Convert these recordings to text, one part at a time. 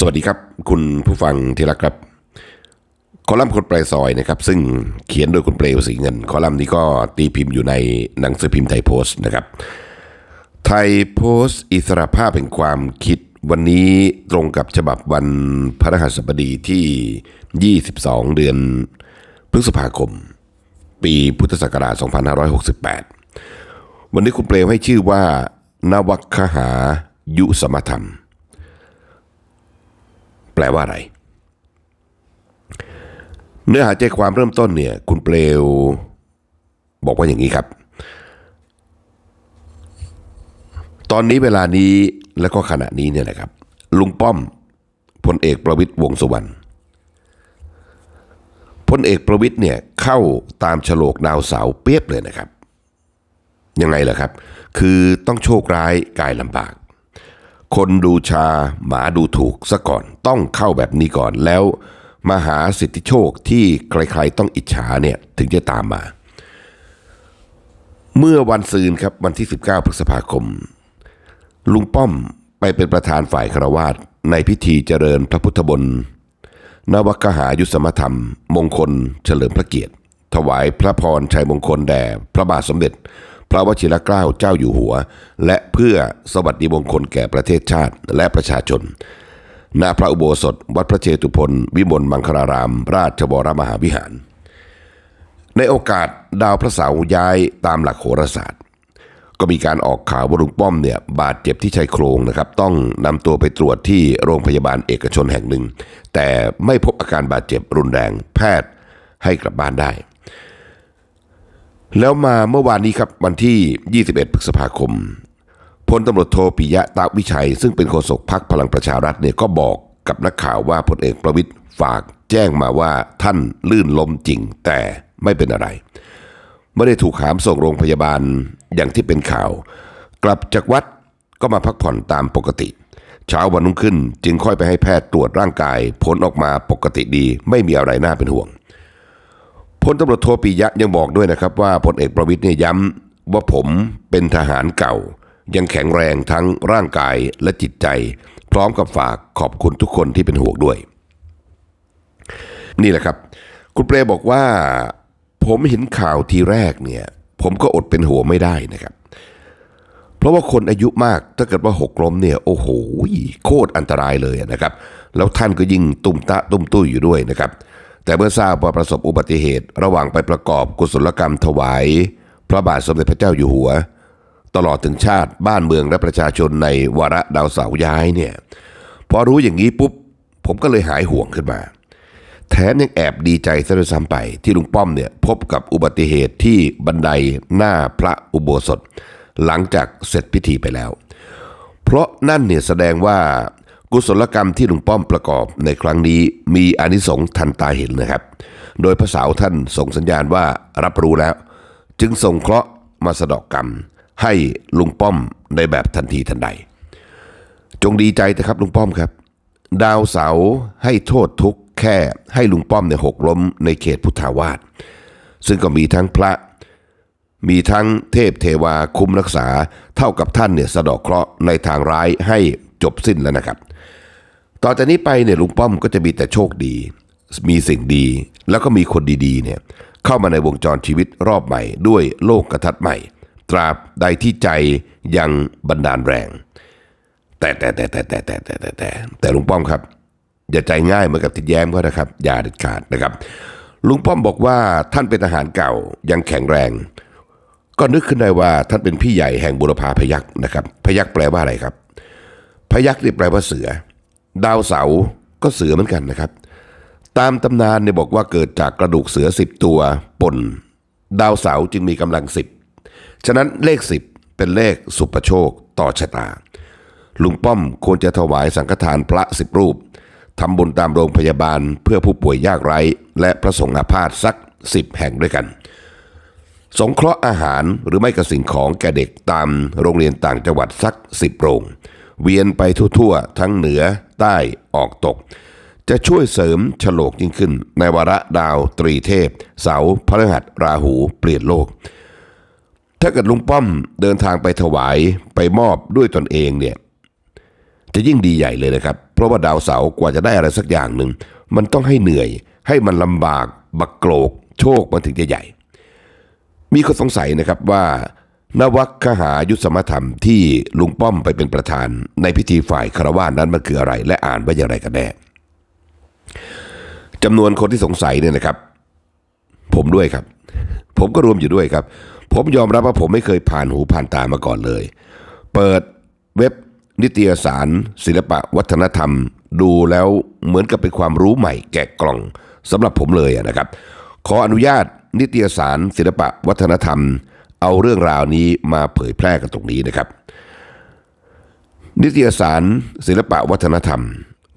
สวัสดีครับ คุณผู้ฟังที่รักครับ คอลัมน์คนแปลซอยนะครับ ซึ่งเขียนโดยคุณเปลวสีเงิน คอลัมน์นี้ก็ตีพิมพ์อยู่ในหนังสือพิมพ์ไทยโพสต์นะครับ ไทยโพสต์ อิสระภาพแห่งความคิดวันนี้ตรงกับฉบับวันพฤหัสบดีที่ 22 เดือนพฤษภาคม ปีพุทธศักราช 2568 วันนี้คุณเปลวให้ชื่อว่านวัคหายุสมธรรม แปลว่าอะไร เนื้อหาใจความเริ่มต้นเนี่ย คุณเปลว บอกว่าอย่างนี้ครับ ตอนนี้เวลานี้และก็ขณะนี้เนี่ยนะครับ ลุงป้อมพลเอกประวิตยวงสุวรรณพลเอกประวิตยเนี่ยเข้าตามฉลกดาวเสาเปียบเลยนะครับ ยังไงล่ะครับ คือต้องโชคร้ายกายลำบาก คนดูชาหมาดูถูกซะก่อนต้องเข้าแบบนี้ก่อนแล้วมาหาสิทธิโชคที่ใครๆต้องอิจฉาเนี่ยถึงจะตามมา เมื่อวันซืนครับวันที่ 19 พฤษภาคม ลุงป้อมไปเป็นประธานฝ่ายคารวาสในพิธีเจริญพระพุทธบนนวกหายุสมธรรม มงคล เฉลิมพระเกียรติ ถวายพระพรชัยมงคลแด่พระบาทสมเด็จ พระวชิรเกล้าเจ้าอยู่หัว และเพื่อสวัสดีมงคลแก่ประเทศชาติและประชาชนณพระอุโบสถ วัดพระเชตุพนวิมลมังคลาราม ราชบรมหาวิหาร ในโอกาสดาวพระเสาย้ายตามหลักโหราศาสตร์ ก็มีการออกข่าวว่าลุงป้อมเนี่ยบาดเจ็บที่ชายโครงนะครับ ต้องนำตัวไปตรวจที่โรงพยาบาลเอกชนแห่งหนึ่ง แต่ไม่พบอาการบาดเจ็บรุนแรงแพทย์ให้กลับบ้านได้ แล้วมาเมื่อวานนี้ครับวันที่ 21 พฤษภาคมพลตำรวจโทปิยะตาวิชัย ซึ่งเป็นโฆษกพักพลังประชารัฐเนี่ยก็บอกกับนักข่าวว่าพลเอกประวิตยฝากแจ้งมาว่าท่านลื่นล้มจริงแต่ไม่เป็นอะไร ไม่ได้ถูกหามส่งโรงพยาบาลอย่างที่เป็นข่าว กลับจากวัดก็มาพักผ่อนตามปกติ เช้าวันรุ่งขึ้นจึงค่อยไปให้แพทย์ตรวจร่างกายผลออกมาปกติดีไม่มีอะไรน่าเป็นห่วง พลตำรวจโทปิยะยังบอกด้วยนะครับว่าพลเอกประวิตยเนี่ยย้ำว่าผมเป็นทหารเก่า ยังแข็งแรงทั้งร่างกายและจิตใจ พร้อมกับฝากขอบคุณทุกคนที่เป็นห่วงด้วย นี่แหละครับ คุณเปรบอกว่า ผมเห็นข่าวทีแรกเนี่ย ผมก็อดเป็นห่วไม่ได้นะครับ เพราะว่าคนอายุมากถ้าเกิดว่าหกล้มเนี่ยโอ้โหโคตรอันตรายเลยนะครับ แล้วท่านก็ยิ่งตุ่มตะตุ่มตุ้ยอยู่ด้วยนะครับ แต่เมื่อทราบว่าประสบอุบัติเหตุ ระหว่างไปประกอบกุศลกรรมถวาย พระบาทสมเด็จพระเจ้าอยู่หัว ตลอดถึงชาติบ้านเมืองและประชาชนในวาระดาวเสาย้ายเนี่ยพอรู้อย่างนี้ปุ๊บ ผมก็เลยหายห่วงขึ้นมา แถมยังแอบดีใจซะด้วยซ้ำไปที่ลุงป้อมเนี่ยพบกับอุบัติเหตุที่บันไดหน้าพระอุโบสถ หลังจากเสร็จพิธีไปแล้ว เพราะนั่นเนี่ยแสดงว่า กุศลกรรมที่ลุงป้อมประกอบในครั้งนี้มีอนิสงส์ทันตาเห็นนะครับ โดยพระสาวท่านส่งสัญญาณว่ารับรู้แล้ว จึงส่งเคราะห์มาสะเดอกกรรม ให้ลุงป้อมในแบบทันทีทันใด จงดีใจนะครับลุงป้อมครับ ดาวเสาให้โทษทุกแค่ให้ลุงป้อมเนี่ยหกล้มในเขตพุทธาวาสซึ่งก็มีทั้งพระ มีทั้งเทพเทวาคุ้มรักษาเท่ากับท่านเนี่ยสะเดอกเคราะห์ในทางร้ายให้จบสิ้นแล้วนะครับ ต่อจากนี้ไปเนี่ยลุงป้อมก็จะมีแต่โชคดี มีสิ่งดี แล้วก็มีคนดีๆเนี่ยเข้ามาในวงจรชีวิตรอบใหม่ ด้วยโลกกระทัดใหม่ ตราบใดที่ใจยังบันดาลแรง แต่แต่แต่แต่แต่แต่แต่แต่แต่แต่ลุงป้อมครับ อย่าใจง่ายเหมือนกับทิดแย้มก็นะครับอย่าเด็ดขาดนะครับ ลุงป้อมบอกว่าท่านเป็นทหารเก่ายังแข็งแรง ก็นึกขึ้นได้ว่าท่านเป็นพี่ใหญ่แห่งบุรพาพยักษ์นะครับ พยักษ์แปลว่าอะไรครับ พยักษ์นี่แปลว่าเสือ ดาวเสาร์ก็เสือเหมือนกันนะครับ ตามตำนานเนี่ยบอกว่าเกิดจากกระดูกเสือสิบตัวปนดาวเสาร์จึงมีกำลังสิบฉะนั้นเลขสิบเป็นเลขสุประโชคต่อชะตา ลุงป้อมควรจะถวายสังฆทานพระสิบรูปทำบุญตามโรงพยาบาลเพื่อผู้ป่วยยากไร้ และพระสงฆ์อาพาธสักสิบแห่งด้วยกัน สงเคราะห์อาหารหรือไม่กระสิ่งของแก่เด็กตามโรงเรียนต่างจังหวัดสักสิบโรง เวียนไปทั่วๆ ทั้งเหนือใต้ออกตก จะช่วยเสริมฉลกยิ่งขึ้น ในวาระดาวตรีเทพ เสาพฤหัสราหูเปลี่ยนโลก ถ้าเกิดลุงป้อมเดินทางไปถวายไปมอบด้วยตนเองเนี่ยจะยิ่งดีใหญ่เลยนะครับ เพราะว่าดาวเสากว่าจะได้อะไรสักอย่างหนึ่ง มันต้องให้เหนื่อย ให้มันลำบาก บักโกรก โชคมันถึงจะใหญ่ มีคนสงสัยนะครับว่า นวัคคหายุทธสมธรรมที่ลุงป้อมไปเป็นประธาน ในพิธีฝ่ายคารวาสนั้นมันคืออะไร และอ่านว่าอย่างไรกันแน่จำนวนคนที่สงสัยเนี่ยนะครับ ผมด้วยครับ ผมก็รวมอยู่ด้วยครับ ผมยอมรับว่าผมไม่เคยผ่านหูผ่านตามาก่อนเลย เปิดเว็บนิตยสาร ศิลปะวัฒนธรรม ดูแล้วเหมือนกับเป็นความรู้ใหม่แกะกล่องสำหรับผมเลยนะครับ ขออนุญาตนิตยสารศิลปะวัฒนธรรม เอาเรื่องราวนี้มาเผยแพร่กันตรงนี้นะครับ นิตยสาร ศิลปะวัฒนธรรม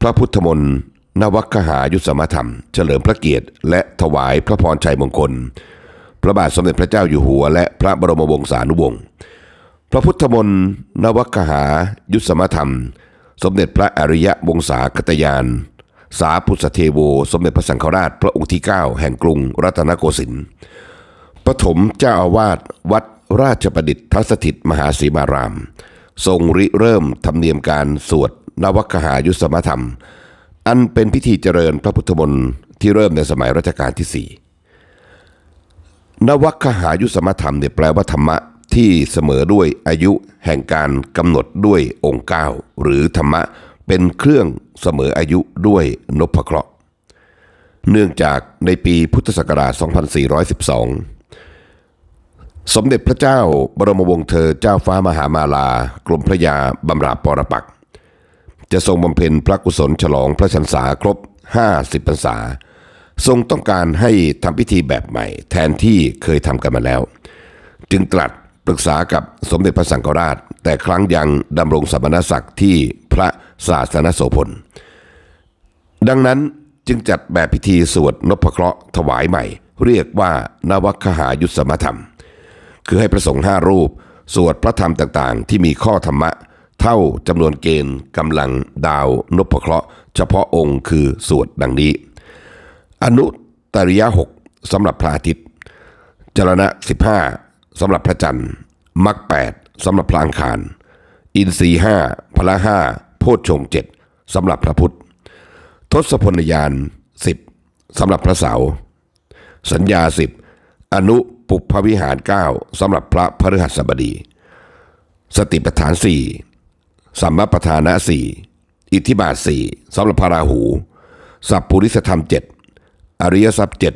พระพุทธมนต์นวัคหายุสมธรรม เฉลิมพระเกียรติ และถวายพระพรชัยมงคล พระบาทสมเด็จพระเจ้าอยู่หัว และพระบรมวงศานุวงศ์พระพุทธมนต์นวัคหายุสมธรรม สมเด็จพระอริยวงศาคตยาน สาพุทธเทโว สมเด็จพระสังฆราช พระองค์ที่ 9 แห่งกรุงรัตนโกสินทร์ ปฐมเจ้าอาวาสวัดราชประดิษฐ์ทัสถิตมหาสีมาราม ทรงริเริ่มธรรมเนียมการสวดนวัคหายุสมธรรม อันเป็นพิธีเจริญพระพุทธมนต์ที่เริ่มในสมัยรัชกาลที่สี่นวัคหายุสมธรรมเนี่ยแปลว่าธรรมะที่เสมอด้วยอายุแห่งการกำหนดด้วยองค้าหรือธรรมะเป็นเครื่องเสมออายุด้วยนพเคราะห์ เนื่องจากในปีพุทธศักราช 2412 สมเด็จพระเจ้าบรมวงศ์เธอเจ้าฟ้ามหามาลา กรมพระยาบำราบปรปัก จะทรงบำเพ็ญพระกุศลฉลองพระชันษาครบ 50พรรษา ทรงต้องการให้ทำพิธีแบบใหม่ แทนที่เคยทำกันมาแล้ว จึงตรัสปรึกษากับสมเด็จพระสังฆราช แต่ครั้งยังดำรงสมณศักดิ์ที่พระศาสนโสพล ดังนั้นจึงจัดแบบพิธีสวดนพเคราะห์ถวายใหม่ เรียกว่านวัคหายุทธสมธรรม คือให้ประสงค์ห้ารูป สวดพระธรรมต่างๆ ที่มีข้อธรรมะ เท่าจำนวนเกณฑ์กำลังดาวนพเคราะห์ เฉพาะองค์คือสวดดังนี้ อนุตริยะหกสำหรับพระอาทิตย์จรณะสิบห้าสำหรับพระจันทร์มรรคแปดสำหรับพระอังคาร อินทรีห้าพละห้าโพชฌงเจ็ดสำหรับพระพุทธ ทศพลยานสิบสำหรับพระเสาสัญญาสิบอนุ ปุพพวิหารเก้าสำหรับพระพฤหัสบดี สติปัฏฐานสี่สัมมาประธานะสี่อิทธิบาทสี่สำหรับพระราหู สัพปุริสธรรมเจ็ดอริยทรัพย์เจ็ด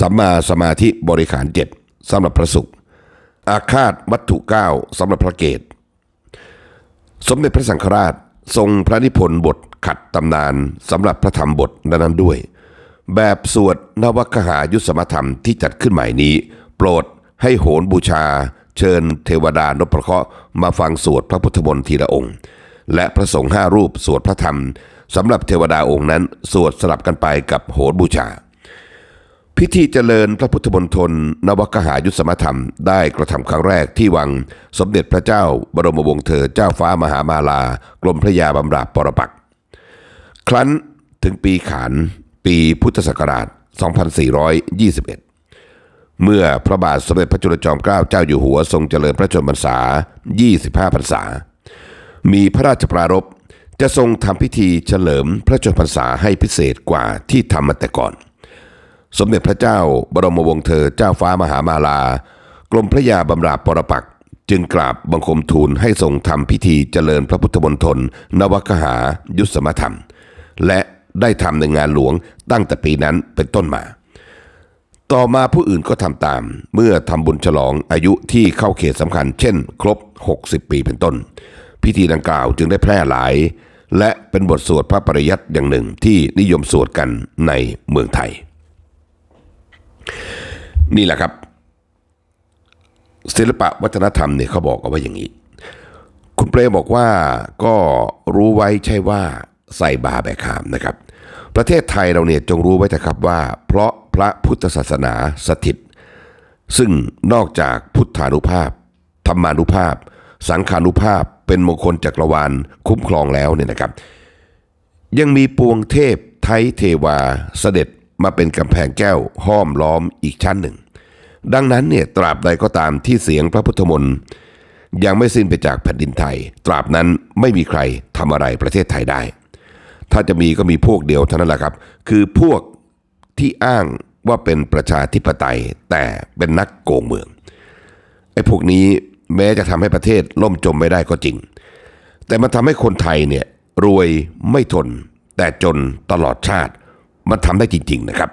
สัมมาสมาธิบริขารเจ็ดสำหรับพระศุกร์อาคาตวัตถุเก้าสำหรับพระเกต สมเด็จพระสังฆราชทรงพระนิพนธ์บทขัดตำนานสำหรับพระธรรมบทนั้นด้วย แบบสวดนวคหายุสมธรรมที่จัดขึ้นใหม่นี้ โปรดให้โหนบูชา เชิญเทวดานพเคราะห์มาฟังสวดพระพุทธมนต์ทีละองค์ และพระสงฆ์ห้ารูปสวดพระธรรมสำหรับเทวดาองค์นั้น สวดสลับกันไปกับโหนบูชา พิธีเจริญพระพุทธมณฑลนวกหายุสมธรรมได้กระทำครั้งแรกที่วังสมเด็จพระเจ้าบรมวงศ์เธอเจ้าฟ้ามหามาลา กรมพระยาบำราบปรปัก ครั้นถึงปีขานปีพุทธศักราช 2421 เมื่อพระบาทสมเด็จพระจุลจอมเกล้าเจ้าอยู่หัวทรงเจริญพระชนมพรรษา 25 พรรษา มีพระราชปรารภจะทรงทำพิธีเฉลิมพระชนมพรรษาให้พิเศษกว่าที่ทำมาแต่ก่อน สมเด็จพระเจ้าบรมวงศ์เธอเจ้าฟ้ามหามาลา กรมพระยาบำราบปรปักษจึงกราบบังคมทูลให้ทรงทำพิธีเจริญพระพุทธมณฑลนวคหายุสมธรรม และได้ทำในงานหลวงตั้งแต่ปีนั้นเป็นต้นมา ต่อมาผู้อื่นก็ทำตาม เมื่อทำบุญฉลองอายุที่เข้าเขตสำคัญ เช่น ครบ 60 ปีเป็นต้น พิธีดังกล่าวจึงได้แพร่หลาย และเป็นบทสวดพระปริยัติอย่างหนึ่งที่นิยมสวดกันในเมืองไทย นี่แหละครับ ศิลปะวัฒนธรรมเนี่ยเขาบอกเอาไว้อย่างนี้ คุณเปรมบอกว่าก็รู้ไว้ใช่ว่าใส่บาแบกหามนะครับ ประเทศไทยเราเนี่ยจงรู้ไว้เถอะครับว่า เพราะพระพุทธศาสนาสถิต ซึ่งนอกจากพุทธานุภาพ ธรรมานุภาพ สังขานุภาพเป็นมงคลจักรวาลคุ้มครองแล้วเนี่ยนะครับ ยังมีปวงเทพไทยเทวาเสด็จมาเป็นกำแพงแก้วห้อมล้อมอีกชั้นหนึ่ง ดังนั้นเนี่ยตราบใดก็ตามที่เสียงพระพุทธมนต์ยังไม่สิ้นไปจากแผ่นดินไทย ตราบนั้นไม่มีใครทำอะไรประเทศไทยได้ ถ้าจะมีก็มีพวกเดียวเท่านั้นแหละครับ คือพวกที่อ้างว่าเป็นประชาธิปไตยแต่เป็นนักโกงเมืองไอ้พวกนี้แม้จะทำให้ประเทศล่มจมไม่ได้ก็จริง แต่มันทำให้คนไทยเนี่ยรวยไม่ทนแต่จนตลอดชาติ มันทำได้จริง ๆ นะครับ